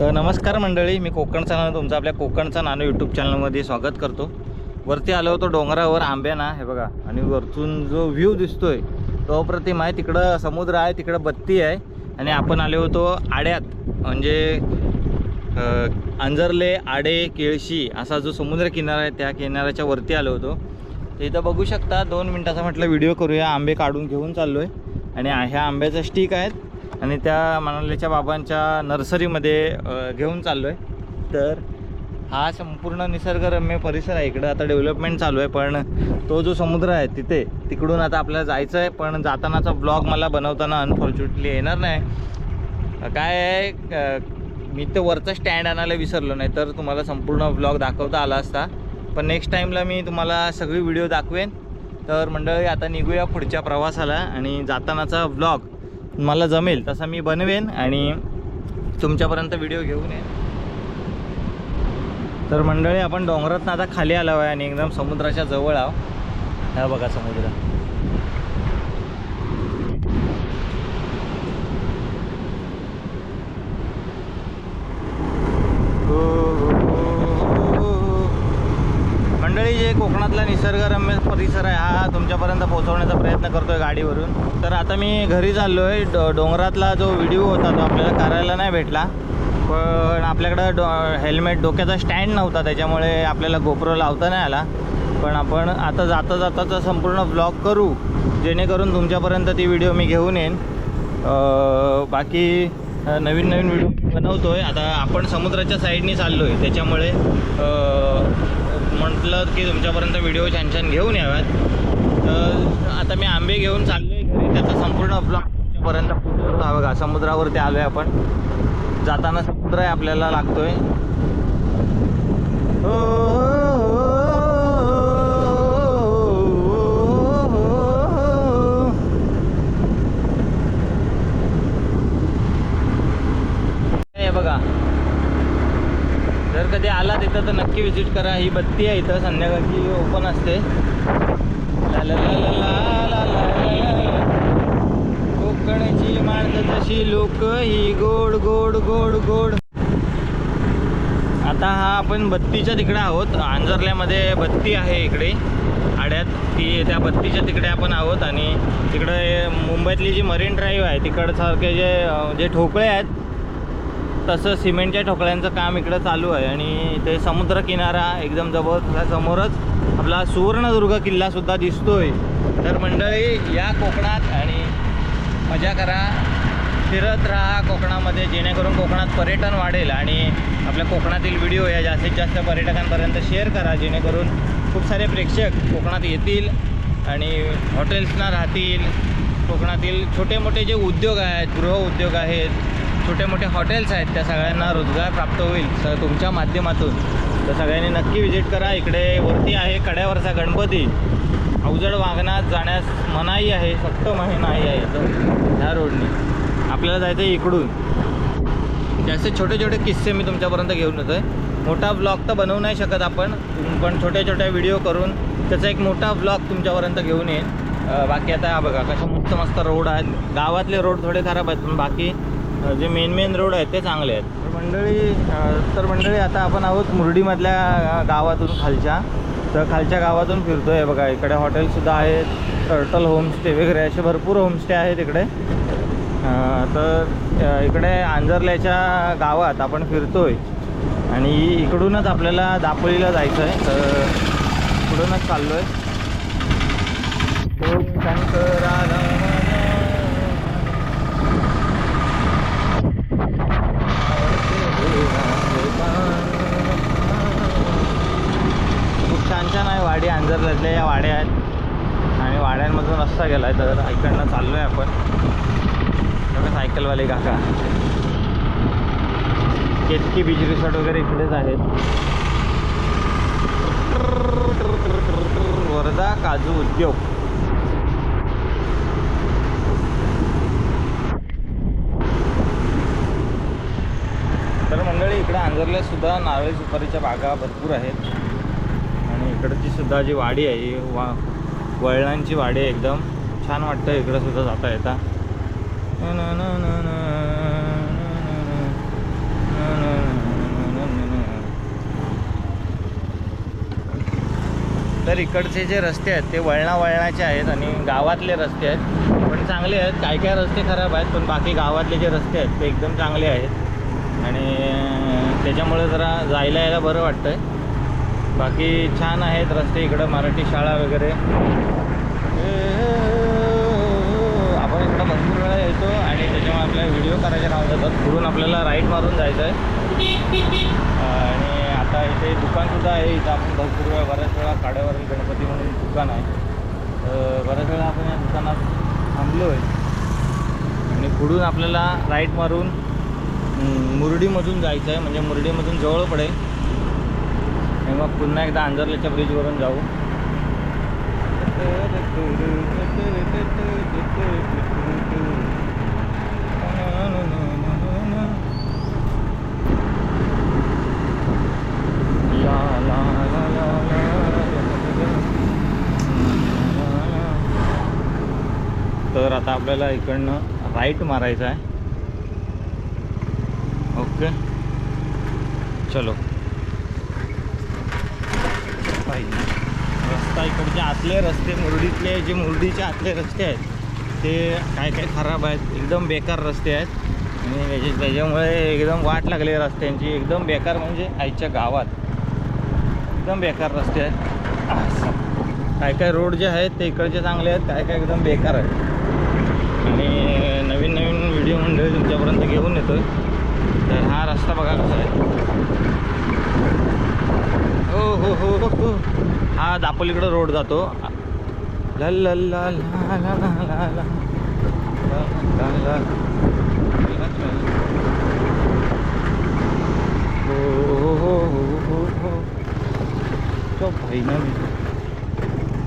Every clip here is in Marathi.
तर नमस्कार मंडळी मी कोकणचा नानू तुमचं आपल्या कोकणचा नानू यूट्यूब चॅनलमध्ये स्वागत करतो. वरती आलो होतो डोंगरावर आंब्याना हे बघा आणि वरतून जो व्ह्यू दिसतोय तो अप्रतिम आहे तिकडं समुद्र आहे तिकडं बत्ती आहे आणि आपण आलो होतो आड्यात म्हणजे अंजरले आडे केळशी असा जो समुद्र किनारा आहे त्या किनाऱ्याच्या वरती आलो होतो. तर इथं बघू शकता दोन मिनटाचा म्हटलं व्हिडिओ करूया आंबे काढून घेऊन चाललो आहे आणि ह्या आंब्याचा स्टिक आहेत आणि त्या मनालीच्या बाबांच्या नर्सरीमध्ये घेऊन चाललो आहे तर हा संपूर्ण निसर्गरम्य परिसर आहे. इकडं आता डेव्हलपमेंट चालू आहे पण तो जो समुद्र आहे तिथे तिकडून आता आपल्याला जायचं आहे पण जातानाचा ब्लॉग मला बनवताना अनफॉर्च्युनेटली येणार नाही. काय आहे मी तर वरचा स्टँड आणायला विसरलो नाही तर तुम्हाला संपूर्ण ब्लॉग दाखवता आला असता. पण नेक्स्ट टाईमला मी तुम्हाला सगळी व्हिडिओ दाखवेन. तर मंडळी आता निघूया पुढच्या प्रवासाला आणि जातानाचा ब्लॉग. मला जमेल तसा मी बनवेन आणि तुमच्यापर्यंत व्हिडिओ घेऊन येईन. तर मंडळी आपण डोंगरातनं आता खाली आलो आहे आणि एकदम समुद्राच्या जवळ आहो हा बघा समुद्र मंडळी जे कोकणातला निसर्गरम्य परिसर आहे हा तुमच्यापर्यंत पोहोचवण्याचा प्रयत्न करतोय गाडीवरून. तर आता मी घरी चाललो आहे डो डोंगरातला जो व्हिडिओ होता तो आपल्याला करायला नाही भेटला. पण आपल्याकडं डो हेल्मेट डोक्याचा स्टँड नव्हता त्याच्यामुळे आपल्याला गोप्रो लावता नाही आला. पण आपण आता जाता जाताचा संपूर्ण ब्लॉग करू जेणेकरून तुमच्यापर्यंत ती व्हिडिओ मी घेऊन येईन. बाकी नवीन नवीन व्हिडिओ बनवतो आहे आता आपण समुद्राच्या साईडनी चाललो आहे त्याच्यामुळे म्हटलं की तुमच्यापर्यंत व्हिडिओ छान छान घेऊन याव्यात. तर आता मी आंबे घेऊन चाललो आहे घरी. त्याचा संपूर्ण ब्लॉग तुमच्यापर्यंत पोहोचवतो. का बघा समुद्रावरती आलो आहे आपण. जाताना समुद्र आहे आपल्याला लागतोय. हो, कधी आलात इथं तर नक्की विजिट करा. ही बत्ती आहे इथं संध्याकाळची ओपन असते. कोकणाची माणसं तशी लोक ही गोड गोड गोड गोड. आता हा आपण बत्तीच्या तिकडे आहोत. आंजरल्यामध्ये बत्ती आहे इकडे. आड्यात ती त्या बत्तीच्या तिकडे आपण आहोत आणि तिकडे मुंबईतली जी मरीन ड्राईव्ह आहे तिकडसारखे जे जे ठोकळे आहेत तसं सिमेंटच्या ठोकळ्यांचं काम इकडं चालू आहे आणि ते समुद्रकिनारा एकदम जवळ आपला सुवर्णदुर्ग किल्लासुद्धा दिसतोय. तर मंडळी या कोकणात आणि मजा करा. फिरत राहा कोकणामध्ये जेणेकरून कोकणात पर्यटन वाढेल आणि आपल्या कोकणातील व्हिडिओ या जास्तीत जास्त पर्यटकांपर्यंत शेअर करा जेणेकरून खूप सारे प्रेक्षक कोकणात येतील आणि हॉटेल्सना राहतील. कोकणातील छोटे मोठे जे उद्योग आहेत गृह उद्योग आहेत छोटे मोठे हॉटेल्स आहेत त्या सगळ्यांना रोजगार प्राप्त होईल. सर तुमच्या माध्यमातून तर सगळ्यांनी नक्की विजिट करा. इकडे वरती आहे कड्यावरचा गणपती. अवजड वागण्यात जाण्यास मनाई आहे फक्त मनाई आहे तर ह्या रोडनी. आपल्याला जायचं आहे इकडून. जास्त छोटे छोटे किस्से मी तुमच्यापर्यंत घेऊन येतो आहे मोठा ब्लॉग तर बनवू नाही शकत आपण पण छोट्या छोट्या व्हिडिओ करून त्याचा एक मोठा ब्लॉग तुमच्यापर्यंत घेऊन येईन. बाकी आता बघा कशा मस्त मस्त रोड आहेत. गावातले रोड थोडे खराब आहेत पण बाकी जे मेन मेन रोड आहेत ते चांगले आहेत. तर मंडळी तर मंडळी आता आपण आहोत मुरडीमधल्या गावातून खालच्या. तर खालच्या गावातून फिरतो आहे बघा इकडे हॉटेलसुद्धा आहेत टर्टल होमस्टे वगैरे असे भरपूर होमस्टे आहेत इकडे. तर इकडे आंजर्ल्याच्या गावात आपण फिरतोय. आणि इकडूनच आपल्याला दापोलीला जायचं आहे तर इकडूनच चाललो आहे तर छान आहे वाडी अंजरल्यातल्या या वाड्या आहेत. आणि वाड्यांमधून रस्ता गेला आहे तर इकडनं चाललो आहे आपण. बघा सायकलवाले काका. केतकी बीच रिसॉर्ट वगैरे इकडेच आहेत. वर्धा काजू उद्योग. तर मंडळी इकडे आंजरल्यात सुद्धा नारळी सुपारीच्या बागा भरपूर आहेत. इकडची सुद्धा जी वाडी आहे वा वळणांची वाडी आहे एकदम. छान वाटतं इकडं सुद्धा जाता येता. तर इकडचे जे रस्ते आहेत ते वळणा वळणाचे आहेत आणि गावातले रस्ते आहेत. पण चांगले आहेत. काय काय रस्ते खराब आहेत पण बाकी गावातले जे रस्ते आहेत ते एकदम चांगले आहेत. आणि त्याच्यामुळे जरा जायला यायला बरं वाटतं आहे बाकी छान आहेत रस्ते इकडं मराठी शाळा वगैरे. आपण इकडं भरपूर वेळा येतो आणि त्याच्यामुळे आपल्याला व्हिडिओ करायचे नाव जातात पुढून आपल्याला राईट मारून जायचं आहे आणि आता इथे दुकानसुद्धा आहे इथं. आपण भरपूर वेळा बऱ्याच वेळा काड्यावरील गणपती म्हणून दुकान आहे. तर बऱ्याच वेळा आपण या दुकानात थांबलो आहे आणि पुढून आपल्याला राईट मारून मुरडीमधून जायचं आहे म्हणजे मुरडीमधून जवळ पडेल. आणि मग पुन्हा एकदा आंजरलेच्या ब्रिजवरून जाऊ. तर आता आपल्याला इकडनं राईट मारायचं आहे. ओके चलो. पाहिजे. रस्ता इकडचे आतले रस्ते मुरडीतले जे मुरडीचे आतले रस्ते आहेत ते काय काय खराब आहेत एकदम बेकार रस्ते आहेत. आणि त्याच्या त्याच्यामुळे एकदम वाट लागली आहे रस्त्यांची. एकदम बेकार म्हणजे आईच्या गावात. एकदम बेकार रस्ते आहेत. काय काय रोड जे आहेत ते इकडचे चांगले आहेत काय काय एकदम बेकार आहेत. आणि नवीन नवीन व्हिडिओ मंडळी तुमच्यापर्यंत घेऊन येतो तर हा रस्ता बघा कसा आहे. हो हो हो. हो हा दापोलीकडं रोड जातो. ला ला ला हो भाई ना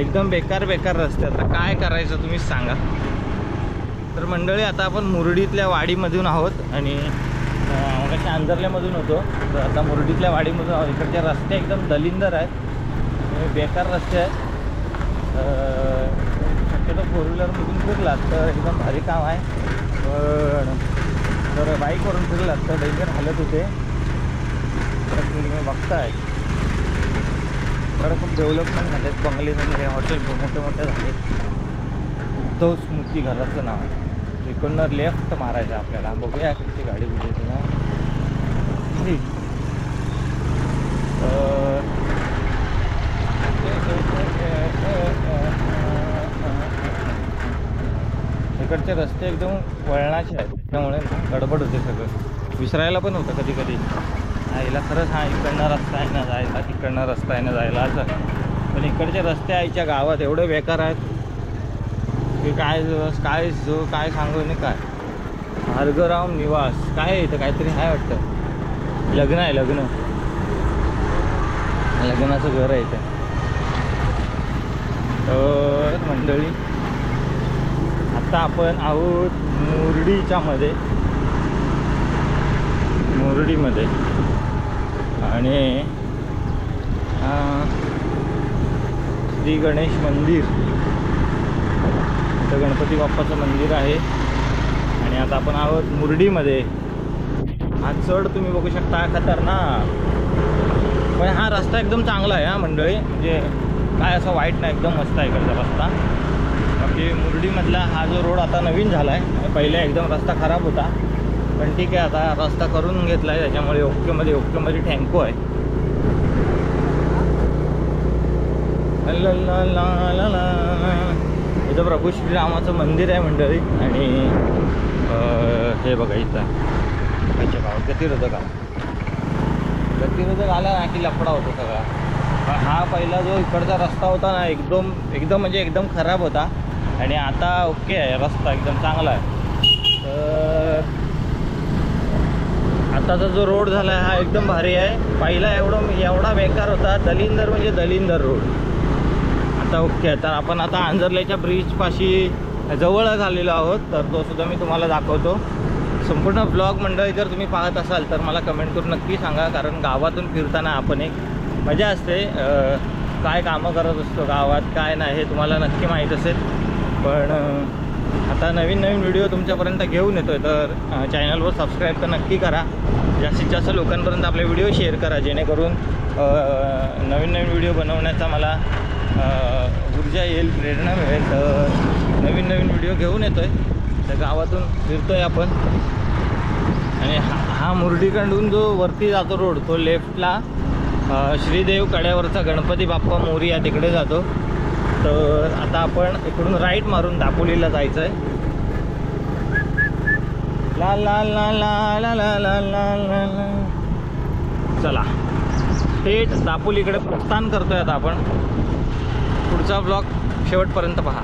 एकदम बेकार बेकार रस्ते. आता काय करायचं तुम्ही सांगा. तर मंडळी आता आपण मुरडीतल्या वाडीमधून आहोत आणि मग अंजरल्यामधून होतो. तर आता मुरडीतल्या वाडीमधून इकडच्या इकडचे रस्ते एकदम दलिंदर आहेत. बेकार रस्ते आहेत. शक्यतो फोर व्हीलरमधून फिरलात तर एकदम भारी काम आहे. पण तर बाईकवरून फिरलात तर डेंजर हालत होते. तर तुम्ही बघताय. तर खूप डेव्हलपमेंट झालेत. बंगले झाले हॉटेल मोठे मोठे झाले उद्धव स्मृती घराचं नाव आहे. इकडनं लेफ्ट मारायचं आपल्याला. बघूया किती गाडी कुठे येते ना. तर- इकडचे रस्ते एकदम वळणाचे आहेत. त्यामुळे गडबड होते सगळं. विसरायला पण होतं कधी कधी आईला खरंच हा इकडनं रस्ता आहे ना जायला तिकडनं रस्ता आहे ना जायला असं. पण इकडचे रस्ते आईच्या गावात एवढे बेकार आहेत. की काय काय जो काय सांगू नाही काय. भार्गवराव निवास. काय आहे इथं? काहीतरी आहे वाटतं. लग्न आहे लग्न. लग्नाचं घर आहे इथं. तर मंडळी आता आपण आहोत मुरडीच्या मध्ये. मुरडीमध्ये. आणि श्री गणेश मंदिर. इथं गणपती बाप्पाचं मंदिर आहे. आणि आता आपण आहोत मुरडीमध्ये. हा चढ तुम्ही बघू शकता खतरनाक. पण हा रस्ता एकदम चांगला आहे हा मंडळी. म्हणजे काय असं वाईट नाही एकदम मस्त आहे इकडचा रस्ता. बाकी मुरडीमधला हा जो रोड आता नवीन झाला आहे म्हणजे पहिले एकदम रस्ता खराब होता. पण ठीक आहे आता रस्ता करून घेतला आहे त्याच्यामुळे ओकेमध्ये ओकेमध्ये टँको आहे. ला ला ला ला ला. इथं प्रभू श्रीरामाचं मंदिर आहे मंडळी आणि हे बघा इथं. अच्छा गावात गतिरोधक आला. गतिरोधक आला ना की लफडा होतो सगळा. हा पहिला जो इकडचा रस्ता होता ना एकदम एकदम म्हणजे एकदम खराब होता. आणि आता ओके आहे रस्ता एकदम चांगला आहे. तर आताचा जो रोड झाला आहे हा एकदम भारी आहे. पहिला एवढं एवढा बेकार होता दलिंदर म्हणजे दलिंदर रोड. आता ओके तर आपण आता आंजर्ल्याच्या ब्रिजपाशी जवळच आलेलो आहोत तर तो सुद्धा मी तुम्हाला दाखवतो. संपूर्ण ब्लॉग मंडळी जर तुम्ही पाहत असाल तर मला कमेंट करून नक्की सांगा कारण गावातून फिरताना आपण एक मजा असते. काय कामं करत असतो गावात काय नाही हे तुम्हाला नक्की माहीत असेल. पण आता नवीन नवीन व्हिडिओ तुमच्यापर्यंत घेऊन येतो आहे तर चॅनलवर सबस्क्राईब तर नक्की करा. जास्तीत जास्त लोकांपर्यंत आपले व्हिडिओ शेअर करा जेणेकरून नवीन नवीन व्हिडिओ बनवण्याचा मला ऊर्जा येईल प्रेरणा मिळेल. तर नवीन नवीन व्हिडिओ घेऊन येतो आहे त्या गावातून फिरतो आहे आपण. आणि हा हा मुरडीकडून जो वरती जातो रोड तो लेफ्टला श्रीदेव कड्यावरचा गणपती बाप्पा मोरिया तिकडे जातो. तर आता आपण इकडून राईट मारून दापोलीला जायचं आहे ला ला ला ला ला ला ला ला ला ला. चला. थेट दापोलीकडे प्रस्थान करतोय आता आपण. पुढचा ब्लॉग शेवटपर्यंत पहा.